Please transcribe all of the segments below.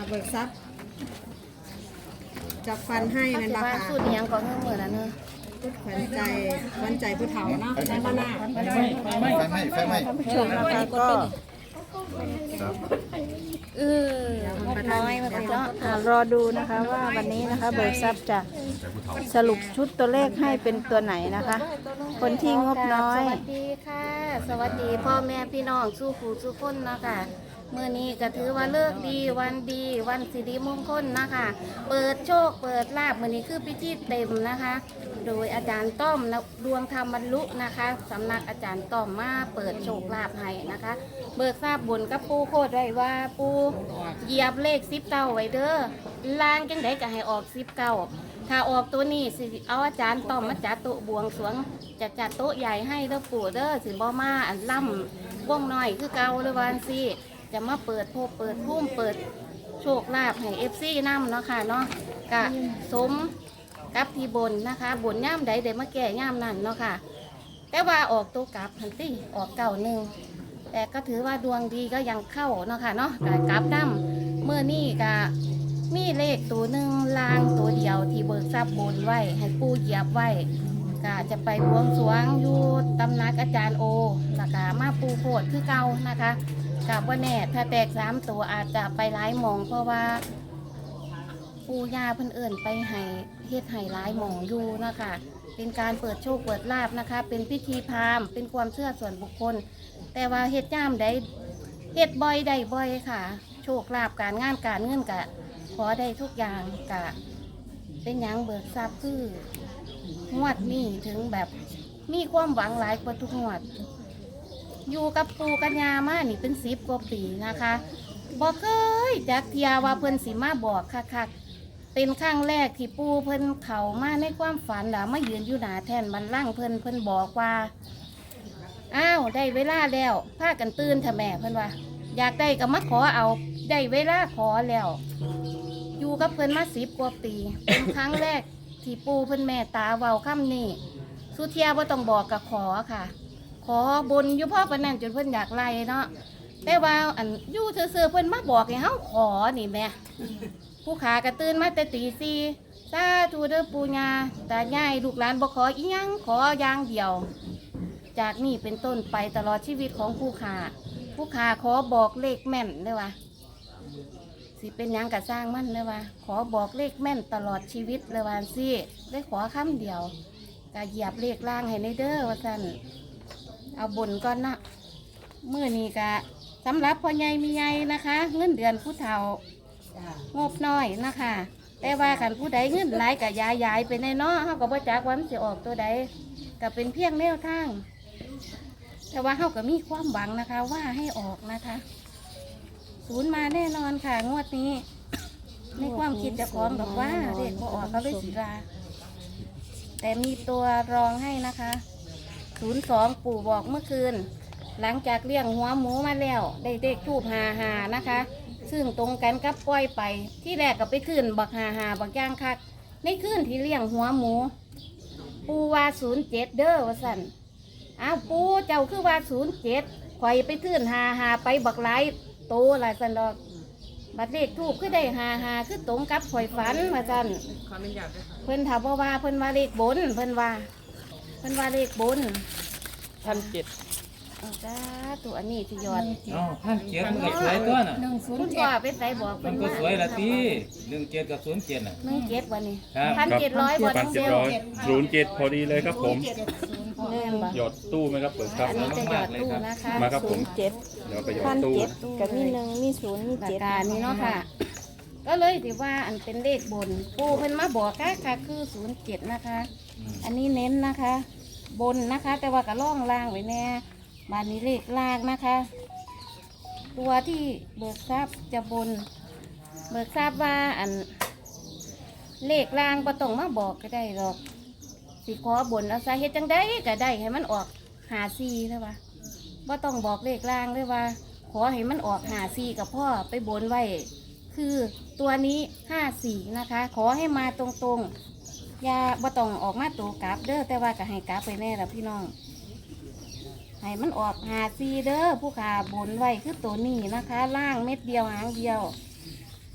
เอาเบิกทรัพย์จับฟันให้เขานั่นสิบ่ว่าค่ะสูตรอิหยังก่อนเมื่อมื้อนั้นเนอะพุทธขวัญใจขวัญใจผู้เฒ่าเนาะในบ้านหน้าไฟไหม้ไฟไหม้ชมนะคะก็เออพบน้อยมาสิเนาะอ่ารอดูนะคะว่าวันนี้นะคะเบิกทรัพย์จะสรุปชุดตัวเลขให้เป็นตัวไหนนะคะ คนที่งบน้อย สวัสดีค่ะ สวัสดีพ่อแม่พี่น้องสู้ผู้สู้คนเนาะค่ะ เมื่อนี้ก็ถือว่าเลิกดีวันดีวันสิริมงคลนะคะ เปิดโชคเปิดลาบมื่อนี้คือพิธีเต็มนะคะ โดยอาจารย์ต้อมนะดวงธรรมบรรลุนะคะสำนักอาจารย์ต้อมมาเปิดโชคลาภให้นะคะ เบิกทราบบนกับปูโคดไว้ว่าปูเหยียบเลขซิปเก้าไว้เด้อล่างจังไดก็ให้ออกซิปเก้าถ้าออกตัวนี้สิเอาอาจารย์ต้อมมาจัดโต๊ะบวงสรวงจะจัดโต๊ะใหญ่ให้เด้อปู่เด้อสิบ่มาอันล่ำวงหน้อยคือเก่าเลยวันสิ จะมาเปิดโพเปิดพุ่มเปิดโชคลาภให้เอฟซีนำเนาะค่ะเนาะกะสมกับที่บนนะคะ บนย่ามใดเดี๋ยวมาแก่ย่ามนั่นเนาะค่ะ แต่ว่าออกตัวกลับหันติออกเก่าหนึ่งแต่ก็ถือว่าดวงดีก็ยังเข้าเนาะค่ะเนาะกกลับน้ำเมื่อนี่ก็มีเลขตัวหนึ่งลางตัวเดียวที่เบิกทรัพย์บนไว้ ให้ปูเหยียบไว้ก็จะไปบวงสรวงอยู่ตำนักอาจารย์โอแล้วก็มาปูโพดคือเก่านะคะ กับว่าแน่ถ้าแตกสามตัวอาจจะไปหลายหมอง เพราะว่า ปูยาเพิ่นเอิ่นไปให้เฮ็ดให้หลายหมองอยู่นะคะเป็นการเปิดโชคเปิดลาบนะคะ เป็นพิธีพราหมณ์เป็นความเชื่อส่วนบุคคล แต่ว่าเฮ็ดย่ามได้เฮ็ดบ่อยได้บ่อยค่ะ โชคลาภการงานการเงินกะขอได้ทุกอย่างกะ เป็นหยังเบิกทรัพย์คืองวดนี้ถึงแบบมีความหวังหลายกว่าทุกงวด อยู่กับปูกัญญามานี่เป็นสิบกว่าปีนะคะบอกเคยจักเทียว่าเพิ่นสิมาบอกคักๆเป็นครั้งแรกที่ปูเพิ่นเขามาในความฝันแล้วมายืนอยู่หนาแทนบันล่างเพิ่นเพิ่นบอกว่าอ้าวได้เวลาแล้วพากันตื่นเถอะแม่เพิ่นว่า อยากได้ก็มาขอเอาได้เวลาขอแล้ว อยู่กับเพิ่นมาสิบกว่าปี เป็นครั้งแรกที่ปูเพิ่นแม่ตาเว้าคำนี้สุเทียบ่าต้องบอกกับขอค่ะ ขอบนอยู่พ่อปานนั้นจนเพิ่นอยากไล่เนาะแต่ว่าอันอยู่ซื่อๆเพิ่นมาบอกให้เฮาขอนี่แหม่ผู้ขากระตื่นมาแต่ตีสี่สาธุเด้อปู่ย่าตายายลูกหลานบ่ขออีหยังขออย่างเดียว จากนี้เป็นต้นไปตลอดชีวิตของผู้ขาผู้ขาขอบอกเลขแม่นเลยว่าสิเป็นหยังกะสร้างมันเลยว่า ขอบอกเลขแม่นตลอดชีวิตเลยว่าสิได้ขอคำเดียวกะเหยียบเลขล่างให้ในเด้อว่าสั่น เอาบนก่อนนะมื่อนี้กะสำหรับพ่อใหญ่มีใหญ่นะคะ เงินเดือนผู้เฒ่างบน้อยนะคะ แต่ว่าขันผู้ใดเงินหลายกะยายยายๆไปในเนาะเขาก็บ่จักว่ามันสิออกตัวใดก็เป็นเพียงแนวทาง แต่ว่าเขาก็มีความหวังนะคะ ว่าให้ออกนะคะ ศูนย์มาแน่นอนค่ะ งวดนี้ ในความคิดเจะของบอกว่าเด็กพอออกก็เลยสีลาแต่มีตัวรองให้นะคะ ศูนย์สองปู่บอกเมื่อคืน หลังจากเลี้ยงหัวหมูมาแล้ว ได้เด็กทูบหาหานะคะ ซึ่งตรงกันกับปล่อยไป ที่แรกก็ไปขึ้นบักหาหาบักย่างคัก ในคืนที่เลี้ยงหัวหมู ปูว่าศูนย์เจ็ดเด้อว่าสันอ้าวปูเจ้าคือว่าศูนย์เจ็ดข่อยไปทื่นหาหาไปบักไลายโตหลายสันดอกบัดเลขทูบคือได้หาหาคือตรงกับข่อยฝันมาสันเพิ่นถามว่าว่าเพิ่นว่าเลขบนเพิ่นว่า เพิ่นว่าเลขบนพันเจ็ดเอาจ้าตัวอันนี้ที่ยอดอ๋อพันเจ็ดมันก็สวยตัวน่ะคุณพ่อไปใส่บอกมัเพิ่นนก็ว่าสวยละทีหนึ่งเจ็ดกับศูนย์เจ็ดน่ะ หนึ่งเจ็ดวันนี้ครับ พันเจ็ดร้อยบาทพันเจ็ดร้อยศูนย์เจ็ดพอดีเลยครับผมแม่นบ่หยอดตู้ไหมครับเปิดครับ อันนี้จะหยอดตู้นะคะมาครับผม เจ็ดเดี๋ยวไปหยอพัดนตู้ เจ็ดกับมีหนึ่งมีศูนย์มีหลักเจ็ด การนี้เนาะค่ะ ก็เลยถือว่าอันเป็นเลขบน ปูเพิ่นมาบอกค่ะค่ะคือศูนย์เจ็ดนะคะ อันนี้เน้นนะคะ บนนะคะ แต่ว่าก็ล่องล่างไว้แน่บานนี้เลขล่างนะคะ ตัวที่เบิกทรัพย์จะบน เบิกทรัพย์ว่าอัน เลขล่างก็ต้องมาบอกก็ได้หรอก สิขอบนเอาสาเหตุจังได้ก็ได้ให้มันออกหาซีใช่ปะว่าต้องบอกเลขล่างเลยว่า ขอให้มันออกหาซีกับพ่อไปบนไว้ คือตัวนี้ห้าสี่นะคะ ขอให้มาตรงๆ อย่าบ่ต้องออกมาตัวกลับเด้อแต่ว่าก็ให้กลับไปแน่ละพี่น้องให้มันออกหาซีเด้อผู้ขาบนไว้คือตัวนี้นะคะ ล่างเม็ดเดียวหางเดียว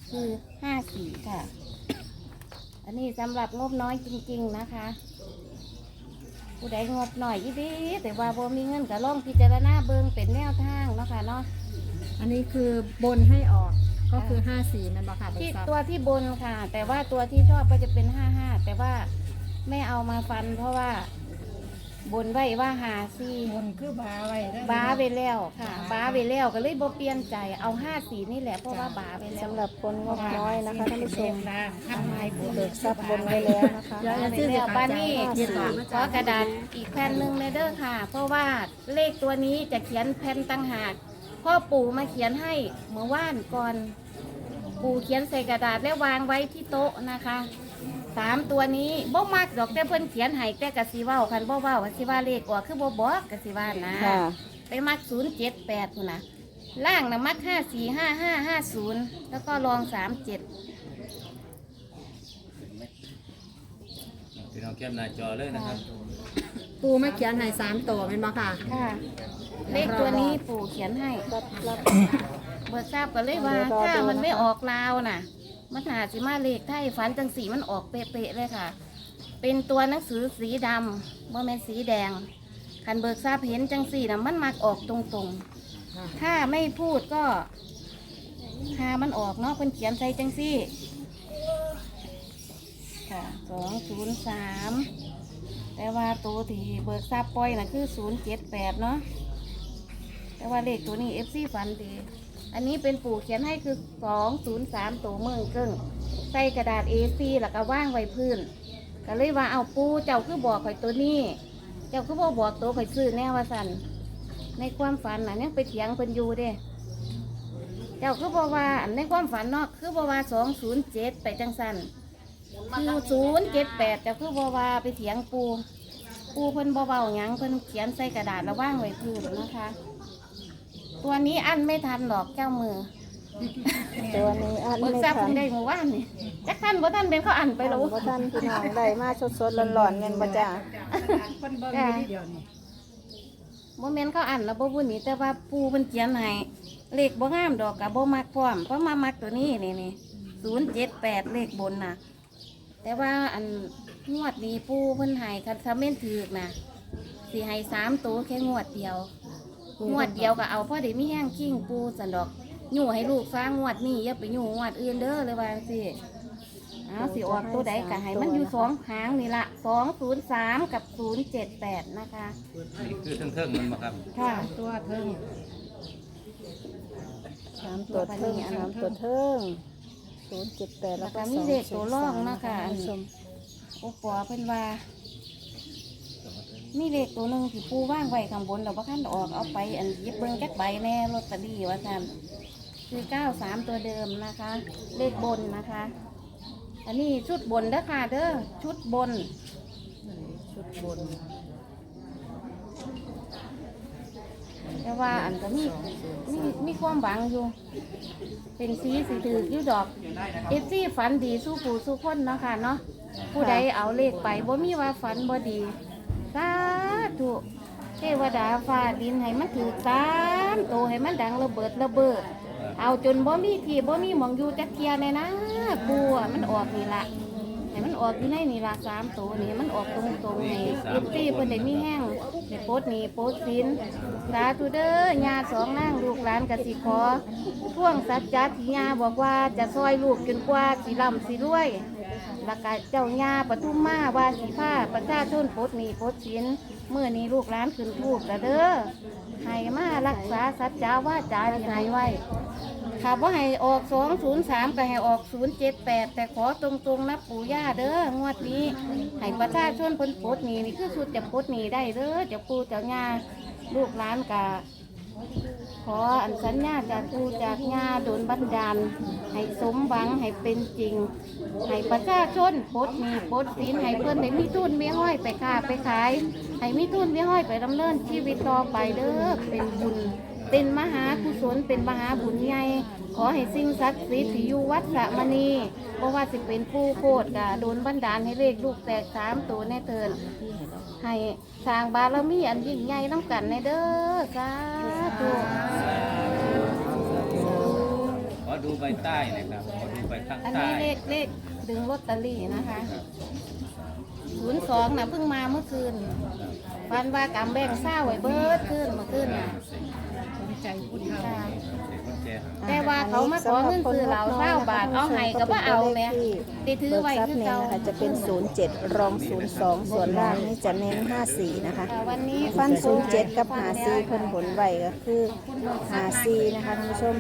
คือห้าสี่ค่ะ อันนี้สำหรับงบน้อยจริง ๆนะคะ ผู้ใดงบหน่อยยี่ดีแต่ว่าบ่มีเงินก็ลองพิจารณาเบิงเป็นแนวทางเนาะค่ะเนาะอันนี้คือบนให้ออก ก็คือห้าสี่มันบอกค่ะเบิที่กทรัพย์ตัวที่บนค่ะ แต่ว่าตัวที่ชอบก็จะเป็นห้าห้าแต่ว่าไม่เอามาฟัน เพราะว่า บนไว้ว่าหาซี่บนคือบาไว้ได้บ้าไปแล้วค่ะ บ้าไปแล้วก็เลยบ่เปลี่ยนใจเอาห้าสีนี่แหละเพราะว่าบ้าไปแล้ว สำหรับคนงบน้อยนะคะท่านผู้ชมทำไมบนเบิกทรัพย์บนไว้แล้วนะคะบ้าไปแล้วบ้านนี้ขอกระดาษอีกแผ่นหนึ่งเลยเด้อค่ะ เพราะว่าเลขตัวนี้จะเขียนแผ่นตั้งหากพ่อปู่มาเขียนให้เมื่อวานก่อน ปู่เขียนใส่กระดาษแล้ววางไว้ที่โต๊ะนะคะสามตัวนี้บ่มักดอกแต่เพิ่นเขียนให้แต่กะสิเว้าคันบ่เว้าก็สิว่าเลขออกคือบ่บอกกะสิว่านะค่ะ ไปมักศูนย์เจ็ดแปดคุณนะล่างนะมักห้าสี่ห้าห้าห้าศูนย์แล้วก็รองสามเจ็ดพี่น้องแคปหน้าจอเลยนะครับ ปูไม่เขียนให้สามตัวเป็นบอกค่ะ ค่ะ เลขตัวนี้ปู่เขียนให้รั บรับเบิกทราบก็เลยว่าเดี๋ยวรอถ้าดูมันไม่นะคะออกลาวน่ะ มันหาสิมาเลขไทยฝันจังสีมันออกเป๊ะๆเลยค่ะ เป็นตัวหนังสือสีดำว่าแม่นสีแดงคันเบิกทราบเห็นจังสีนะมันมักออกตรงๆ ถ้าไม่พูดก็หามันออกเนาะเพิ่นเขียนใส่จังซี่ค่ะสองศูนย์สามแต่ว่าตัวที่เบิกทราบปล่อยน่ะคือศูนย์เจ็ดแปดเนาะแต่ว่าเลขตัวนี้เอฟซีฟันดี อันนี้เป็นปู่เขียนให้คือสองศูนย์สามตัวเมืองเกิ้งใส่กระดาษ A4 แล้วก็ว่างไว้พื้นก็เลยว่าเอาปูเจ้าคือบอกข่อยตัวนี้ เจ้าคือบอกบอกตัวข่อยซื้อแน่ว่าสันในความฝันน่ะยังไปเถียงเพิ่นอยู่เด้ เจ้าคือบอกว่าอันในความฝันเนาะคือบอกว่าสองศูนย์เจ็ดไปจังสันคือศูนย์เจ็ดแปดเจ้าคือบอกว่าไปเถียงปูปูเพิ่นเบาๆหยังเพิ่นเขียนใส่กระดาษแล้วว่างไว้พื้นนะคะ ตัวนี้อันไม่ทันหรอกเจ้ามือตัวนี้อันเบิกไม่ทราบทัเพิ่นงได้หมู่บ้านนี่จักท่านบ่ท่านเป็นเขาอันไปแล้วเพราะท่านพี่น้องได้มาสดๆร้อนๆเงินประจ้าคนเบิ้งอยู่เดียวนี่โมเมนต์เขาอันแล้วบ่บุญนี่แต่ว่าปูมันเขียนให้เลขบ่งามดอกกับบ่มักพร้อมเพราะมามักตัวนี้นี่นี่ศูนย์เจ็ดแปดเลขบนน่ะ แต่ว่าอันงวดนี้ปูเพิ่นให้คันทำเม่นถือกนะสิให้สามตัวแค่งวดเดียว งวดเดียวก็เอาพ่อเดี๋ยวมีแห้งขิ้งปูสันดอกอยู่ให้ลูกฟังงวดนี้อย่าไปอยู่งวดอื่นเด้อเลยว่าสิเอาสิออกตัวใดก็ให้มันอยู่สองหางนี่ละสองศูนย์สามกับศูนย์เจ็ดแปดนะคะ นี่คือเทิงๆมันมาครับ ค่ะ ตัวเทิงสามตัวเทิงสามตัวเทิงศูนย์เจ็ดแปดแล้วก็แล้วก็มีเลขตัวร่องนะคะท่านผู้ชม โอปอเพิ่นว่า มีเลขตัวหนึ่งที่ปูว่างไว้ข้างบนเราบ่คันออกเอาไปอันหยิบเบิ่งจักใบแน่ลอตเตอรี่ว่าซั่นคือเก้าสามตัวเดิมนะคะ เลขบนนะคะ อันนี้ชุดบนเด้อค่ะเด้อชุดบน ชุดบน แต่ว่าอันก็มีมีมีความหวังอยู่ เป็นสีสีถืออยู่ดอกเอฟซีฝันดีสู้ผู้สู้คนเนาะค่ะเนาะผู้ใดเอาเลขไปบ่มีว่าฝันบ่ดี สาธุเทวดาฟ้าดินให้มันถือสามโตให้มันดังระเบิดระเบิด เอาจนบ่มีที่บ่มีหมองอยู่จักเทียเลยนะปูอะมันออกนี่ละให้มันออกอยู่ในนี่ละสามตัวนี่มันออกตรงตรงนี่เอฟซีเพิ่นได้มีแห้งได้โพสนี่โพสต์สินสาธุเด้อยาสองนางลูกหลานกสิขอท่วงสัจจะที่ยาบอกว่าจะซอยลูกจนกว่าสิร่ำสิรวย แล้วก็เจ้าญาปทุมมาวาสีผ้าประชาชนโพสต์หนี่โพสต์สินเมื่อนี้ลูกหลานขึ้นทูบแล้วเด้อให้มารักษาสัจจาว่าจาที่ให้ไว้ค่ะว่าให้ออกสองศูนย์สามก็ให้ออกศูนย์เจ็ดแปดแต่ขอตรงๆนะปู่ย่าเด้องวดนี้ ให้ประชาชนพิ่นปลดหนีนี่คือสุดจะปลดหนีได้เด้อเจะปู่เจ้าย่าลูกหลานกะ ขออันสัญญาจากปู่จากย่าโดนบันดาล ให้สมหวังให้เป็นจริง ให้ประชาชนปลดหนี้ปลดสินให้เพื่อนได้มีทุนมีห้อยไปค้าไปขาย ให้มีทุนมีห้อยไปดำเนินชีวิตต่อไปเด้อเป็นบุญ เป็นมหากุศลเป็นมหาบุญใหญ่ขอให้สิ่งศักดิ์สิทธิ์ที่อยู่วัดสระมณีเพราะว่าสิเป็นผู้โคตรกะโดนบันดาลให้เลขลูกแตกสามตัวแน่เทินให้สร้างบารมีอันยิ่งใหญ่น้ำกันในเด้อสาธุขอดูใบใต้หนะครับขอดูทางอันใต้ นี้เลขเลขดึงลอตเตอรี่นะคะศูนย์สองนะเพิ่งมาเมื่อคืนฟันว่ากำแบ่งเศร้าไว้เบิดขึ้นเมื่อคืนน่ะ ใจผู้เฒ่าค่ะเสียกุญแจแต่ว่าเขามาขอเงินซื้อเหล้าเศร้าบาทเอาให้ก็บ่เอาแหม่ได้ถือเบิกไว้ทรัพคืย์อเน้นเก่านะคะจะเป็น 07 รอง 02 ส่วนล่างนี่จะเน้น 54 นะคะอ่าวันนี้ฟัน 07 กับ54เพิ่นผลไว้ก็คือ 54 นะคะท่านผู้ชม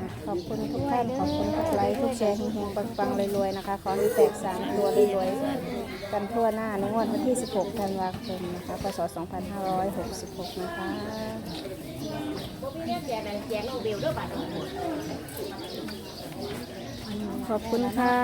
อะขอบคุณทุกท่าน ขอบคุณทุกไลค์ทุกแชร์เฮงๆปังๆรวยๆนะคะ ขอให้แตกสามตัวรวยๆกันทั่วหน้าในงวดวันที่ 16 ธันวาคมนะคะพศ2566 นะคะ ขอบคุณค่ะ